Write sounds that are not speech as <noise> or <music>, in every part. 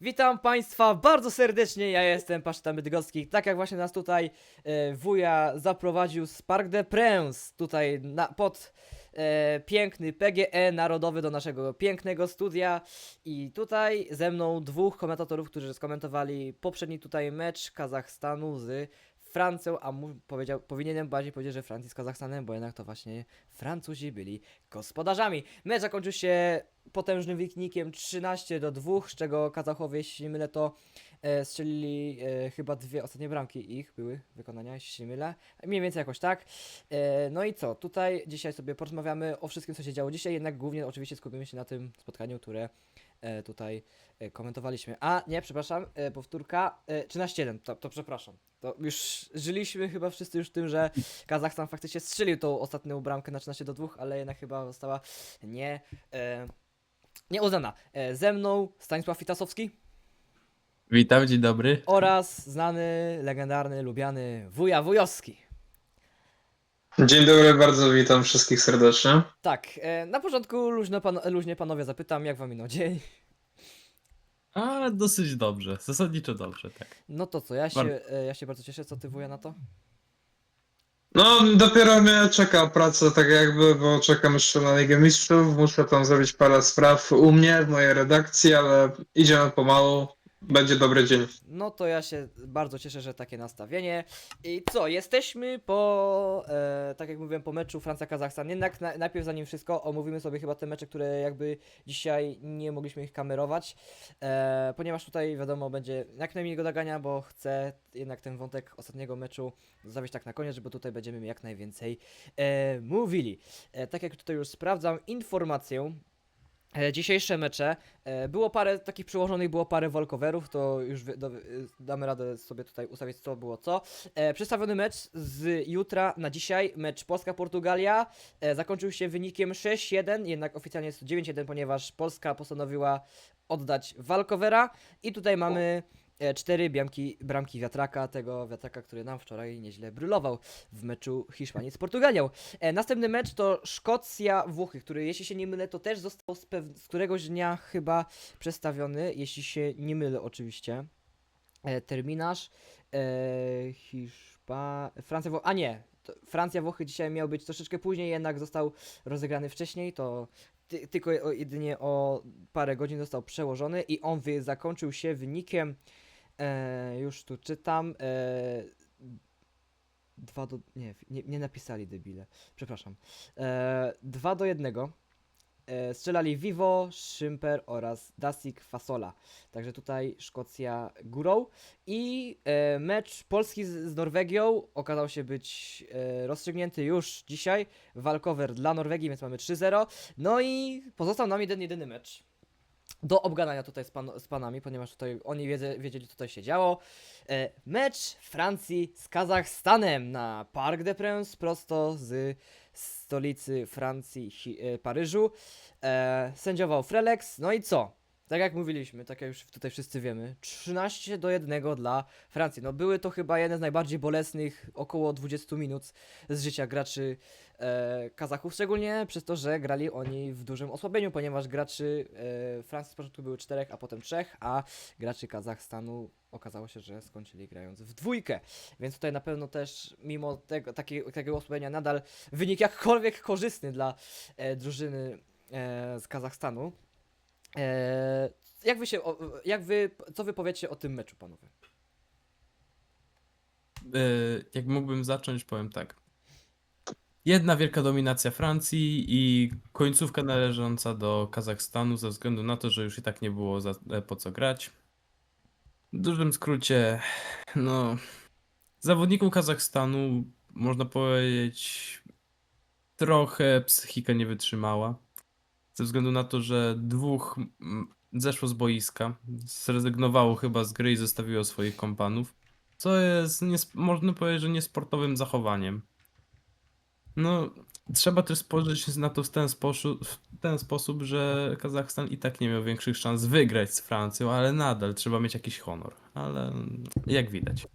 Witam Państwa bardzo serdecznie, ja jestem Paszta Bydgoski. Tak jak właśnie nas tutaj e, wuja zaprowadził z Parc des Princes, tutaj na, pod e, piękny PGE Narodowy do naszego pięknego studia. I tutaj ze mną dwóch komentatorów, którzy skomentowali poprzedni tutaj mecz Kazachstanu z Francją, a mu powiedział, powinienem bardziej powiedzieć, że Francji z Kazachstanem, bo jednak to właśnie Francuzi byli gospodarzami. Mecz zakończył się potężnym wynikiem 13 do 2, z czego Kazachowie, jeśli nie mylę, to e, strzelili e, chyba dwie ostatnie bramki ich były wykonania, jeśli nie mylę. Mniej więcej jakoś tak. E, no i co? Tutaj dzisiaj sobie porozmawiamy o wszystkim, co się działo dzisiaj, jednak głównie oczywiście skupimy się na tym spotkaniu, które e, tutaj e, komentowaliśmy. A nie, przepraszam, e, powtórka e, 13-1, to, to przepraszam. To już żyliśmy chyba wszyscy już tym, że Kazachstan faktycznie strzelił tą ostatnią bramkę na 13 do 2, ale jednak chyba została nie, e, nie uznana. E, ze mną Stanisław Witasowski Witam, dzień dobry. oraz znany, legendarny, lubiany wuja Wujowski. Dzień dobry, bardzo witam wszystkich serdecznie. Tak, e, na początku luźno pan, luźnie panowie zapytam, jak wam minął dzień. A, dosyć dobrze, zasadniczo dobrze, tak. No to co, ja się, Bar- e, ja się bardzo cieszę, co ty wuja na to? No, dopiero mnie czeka praca tak jakby, bo czekam jeszcze na Ligę Mistrzów. Muszę tam zrobić parę spraw u mnie, w mojej redakcji, ale idziemy pomału. Będzie dobry dzień. No to ja się bardzo cieszę, że takie nastawienie. I co, jesteśmy po, e, tak jak mówiłem, po meczu Francja-Kazachstan. Jednak na, najpierw zanim wszystko, omówimy sobie chyba te mecze, które jakby dzisiaj nie mogliśmy ich kamerować. E, ponieważ tutaj wiadomo, będzie jak najmniej go dogania, bo chcę jednak ten wątek ostatniego meczu zostawić tak na koniec, żeby tutaj będziemy jak najwięcej e, mówili. E, tak jak tutaj już sprawdzam informację, Dzisiejsze mecze. E, Było parę takich przyłożonych, było parę walkowerów, to już do, y, damy radę sobie tutaj ustawić co było co. E, Przedstawiony mecz z jutra na dzisiaj, mecz Polska-Portugalia, e, zakończył się wynikiem 6-1, jednak oficjalnie jest to 9-1, ponieważ Polska postanowiła oddać walkowera i tutaj mamy e, cztery bramki, bramki wiatraka, tego wiatraka, który nam wczoraj nieźle brylował w meczu Hiszpanii z Portugalią. E, następny mecz to Szkocja-Włochy, który jeśli się nie mylę, to też został z, z któregoś dnia chyba przestawiony, jeśli się nie mylę oczywiście. E, terminarz e, Hiszpa... Francja, Wło- a nie, to Francja, Włochy dzisiaj miał być troszeczkę później, jednak został rozegrany wcześniej, to ty, tylko jedynie o parę godzin został przełożony i on wy, zakończył się wynikiem, e, już tu czytam, e, 2 do... Nie, nie, nie napisali debile. Przepraszam. E, 2 do 1. E, strzelali Vivo, Szymper oraz Dasik Fasola. Także tutaj Szkocja górą. I e, mecz Polski z, z Norwegią okazał się być e, rozstrzygnięty już dzisiaj. Walkover dla Norwegii, więc mamy 3-0. No i pozostał nam jeden, jedyny mecz. Do obgadania tutaj z, pan, z panami, ponieważ tutaj oni wiedzieli, co tutaj się działo. E, mecz Francji z Kazachstanem na Parc des Princes, prosto z stolicy Francji, Hi- e, Paryżu. E, sędziował Frelex, no i co? Tak jak mówiliśmy, tak jak już tutaj wszyscy wiemy, 13 do 1 dla Francji. No były to chyba jeden z najbardziej bolesnych około 20 minut z życia graczy e, Kazachów, szczególnie przez to, że grali oni w dużym osłabieniu, ponieważ graczy e, Francji z początku były czterech, a potem trzech, a graczy Kazachstanu okazało się, że skończyli grając w dwójkę. Więc tutaj na pewno też, mimo tego, takiego, takiego osłabienia, nadal wynik jakkolwiek korzystny dla e, drużyny e, z Kazachstanu. E, jak wy się, jak wy, co wy powiecie o tym meczu, panowie? Yy, jak mógłbym zacząć, powiem tak. Jedna wielka dominacja Francji i końcówka należąca do Kazachstanu ze względu na to, że już i tak nie było za, e, po co grać. W dużym skrócie, no, zawodników Kazachstanu, można powiedzieć, trochę psychika nie wytrzymała. Ze względu na to, że dwóch mm, zeszło z boiska, zrezygnowało chyba z gry i zostawiło swoich kompanów. Co jest, można powiedzieć, że niesportowym zachowaniem. No, trzeba też spojrzeć na to w ten, w ten sposób, że Kazachstan i tak nie miał większych szans wygrać z Francją, ale nadal trzeba mieć jakiś honor. Ale jak widać,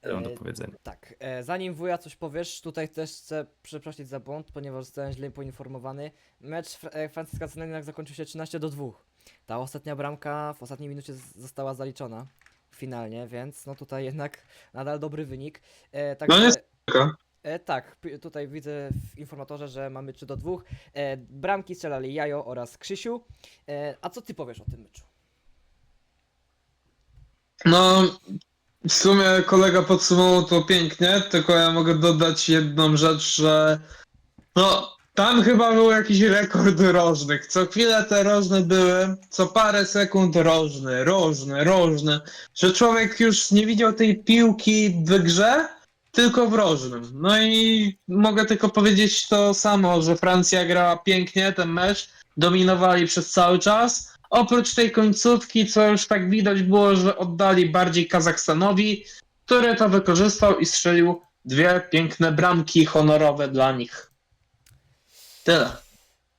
tyle mam do E, powiedzenia. Tak, e, zanim wuja coś powiesz, tutaj też chcę przeprosić za błąd, ponieważ zostałem źle poinformowany. Mecz Fr- e, zakończył się 13 do 2. ta ostatnia bramka w ostatniej minucie z- została zaliczona finalnie, więc no tutaj jednak nadal dobry wynik. E, także, No nie Taka. e, tak, p- tutaj widzę w informatorze, że mamy 3 do 2. E, bramki strzelali Jajo oraz Krzysiu. E, a co ty powiesz o tym meczu? No, w sumie kolega podsumował to pięknie, tylko ja mogę dodać jedną rzecz, że no, tam chyba był jakiś rekord rożnych. Co chwilę te rożne były, co parę sekund rożny, rożny, rożny, że człowiek już nie widział tej piłki w grze, tylko w rożnym. No i mogę tylko powiedzieć to samo, że Francja grała pięknie ten mecz, dominowali przez cały czas. Oprócz tej końcówki, co już tak widać było, że oddali bardziej Kazachstanowi, który to wykorzystał i strzelił dwie piękne bramki honorowe dla nich. Tyle.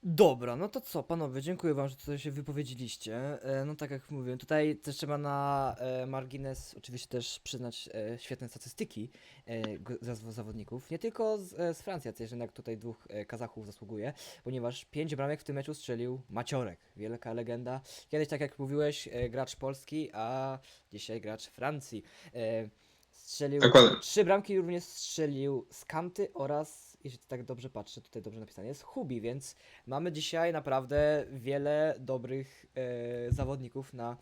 Dobra, no to co, panowie, dziękuję wam, że tutaj się wypowiedzieliście. E, no tak jak mówiłem, tutaj też trzeba na e, margines oczywiście też przyznać e, świetne statystyki e, za- zawodników. Nie tylko z, e, z Francji, też jednak tutaj dwóch e, Kazachów zasługuje, ponieważ pięć bramek w tym meczu strzelił Maciorek, wielka legenda. Kiedyś, tak jak mówiłeś, e, gracz Polski, a dzisiaj gracz Francji. E, strzelił Dokładnie. trzy bramki również strzelił z Kanty oraz, jeśli tak dobrze patrzę, tutaj dobrze napisane jest Hubi, więc Mamy dzisiaj naprawdę wiele dobrych e, zawodników na,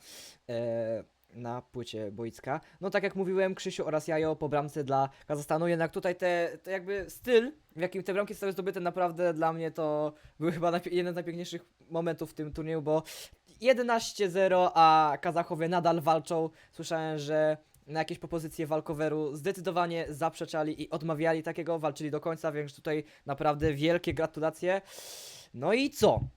e, na płycie boiska. No tak jak mówiłem, Krzysiu oraz Jajo po bramce dla Kazachstanu, jednak tutaj te, te jakby styl, w jakim te bramki zostały zdobyte, naprawdę dla mnie to był chyba jeden z najpiękniejszych momentów w tym turnieju, bo 11-0, a Kazachowie nadal walczą. Słyszałem, że na jakieś propozycje walkoweru zdecydowanie zaprzeczali i odmawiali takiego, walczyli do końca, więc tutaj naprawdę wielkie gratulacje. No i co?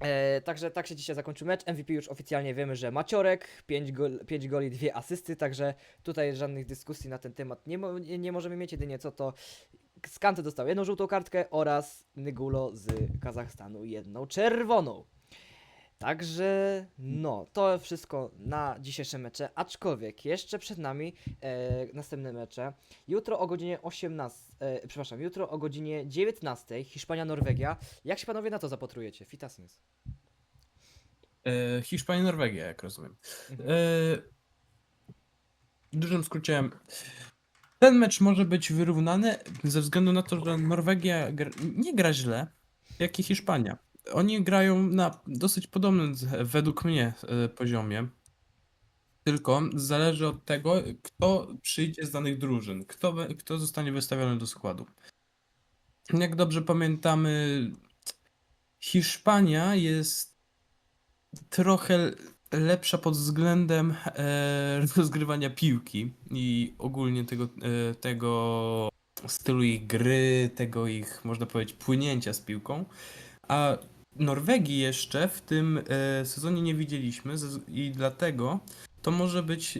E, także tak się dzisiaj zakończył mecz. MVP już oficjalnie wiemy, że Maciorek, 5, gol, 5 goli, 2 asysty, także tutaj żadnych dyskusji na ten temat nie, mo- nie możemy mieć, jedynie co to Skante dostał jedną żółtą kartkę oraz Nygulo z Kazachstanu jedną czerwoną. Także no, to wszystko na dzisiejsze mecze, aczkolwiek jeszcze przed nami e, następne mecze. Jutro o godzinie 18, e, przepraszam, jutro o godzinie 19 Hiszpania-Norwegia. Jak się panowie na to zapatrujecie? Fitasnys. E, Hiszpania, Norwegia, jak rozumiem. Mhm. E, w dużym skrócie, ten mecz może być wyrównany ze względu na to, że Norwegia nie gra źle, jak i Hiszpania. Oni grają na dosyć podobnym, według mnie, e, poziomie. Tylko zależy od tego, kto przyjdzie z danych drużyn, kto, kto zostanie wystawiony do składu. Jak dobrze pamiętamy, Hiszpania jest trochę lepsza pod względem e, <laughs> rozgrywania piłki i ogólnie tego, e, tego stylu ich gry, tego ich, można powiedzieć, płynięcia z piłką. A Norwegii jeszcze w tym e, sezonie nie widzieliśmy ze- i dlatego to może być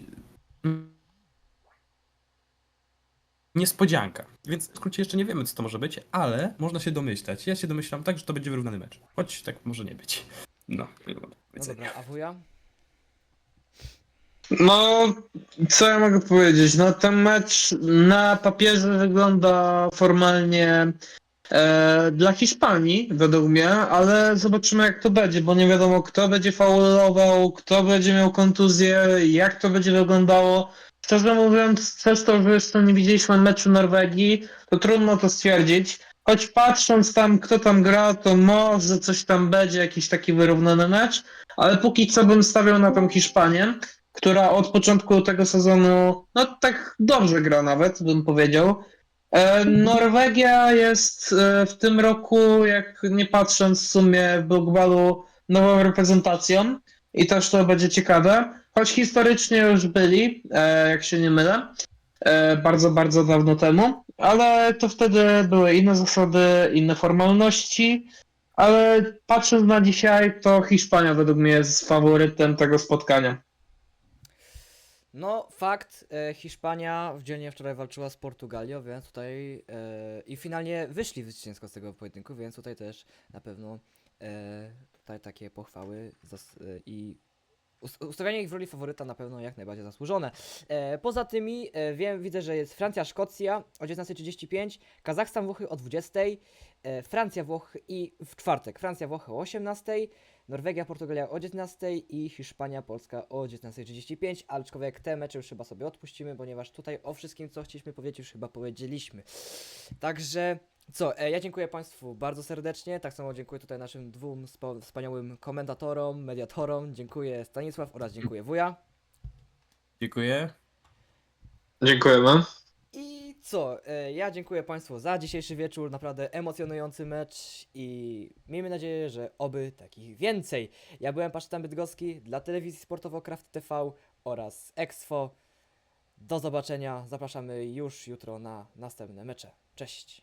mm, niespodzianka. Więc w skrócie jeszcze nie wiemy, co to może być, ale można się domyślać. Ja się domyślam tak, że to będzie wyrównany mecz. Choć tak może nie być. No, mam do No powiedzenia. dobra, a wuja? No, co ja mogę powiedzieć? No, ten mecz na papierze wygląda formalnie e, dla Hiszpanii, według mnie, ale zobaczymy jak to będzie, bo nie wiadomo kto będzie faulował, kto będzie miał kontuzję, jak to będzie wyglądało. Szczerze mówiąc, przez to, że jeszcze nie widzieliśmy meczu Norwegii, to trudno to stwierdzić. Choć patrząc tam, kto tam gra, to może coś tam będzie, jakiś taki wyrównany mecz, ale póki co bym stawiał na tą Hiszpanię która od początku tego sezonu, no tak dobrze gra nawet, bym powiedział. E, Norwegia jest e, w tym roku, jak nie patrząc w sumie w Bogbalu, nową reprezentacją i też to będzie ciekawe. Choć historycznie już byli, e, jak się nie mylę, bardzo, bardzo dawno temu, ale to wtedy były inne zasady, inne formalności. Ale patrząc na dzisiaj, to Hiszpania według mnie jest faworytem tego spotkania. No, fakt, e, Hiszpania w dzielnie wczoraj walczyła z Portugalią, więc tutaj e, i finalnie wyszli zwycięsko z tego pojedynku, więc tutaj też na pewno e, tutaj takie pochwały zas, e, i us- ustawianie ich w roli faworyta na pewno jak najbardziej zasłużone. E, poza tymi e, wiem, widzę, że jest Francja-Szkocja o 19.35, Kazachstan-Włochy o 20.00, e, Francja-Włochy i w czwartek Francja-Włochy o 18.00, Norwegia, Portugalia o 19 i Hiszpania, Polska o 19.35, aczkolwiek te mecze już chyba sobie odpuścimy, ponieważ tutaj o wszystkim, co chcieliśmy powiedzieć, już chyba powiedzieliśmy. Także co, e, ja dziękuję Państwu bardzo serdecznie, tak samo dziękuję tutaj naszym dwóm wspaniałym komentatorom, mediatorom, dziękuję Stanisław oraz dziękuję Wuja. Dziękuję. Dziękujemy. Co? e, Ja dziękuję Państwu za dzisiejszy wieczór. Naprawdę emocjonujący mecz i miejmy nadzieję, że oby takich więcej. Ja byłem Pasztan Bydgoski dla telewizji sportowo Kraft TV oraz Exfo. Do zobaczenia. Zapraszamy już jutro na następne mecze. Cześć.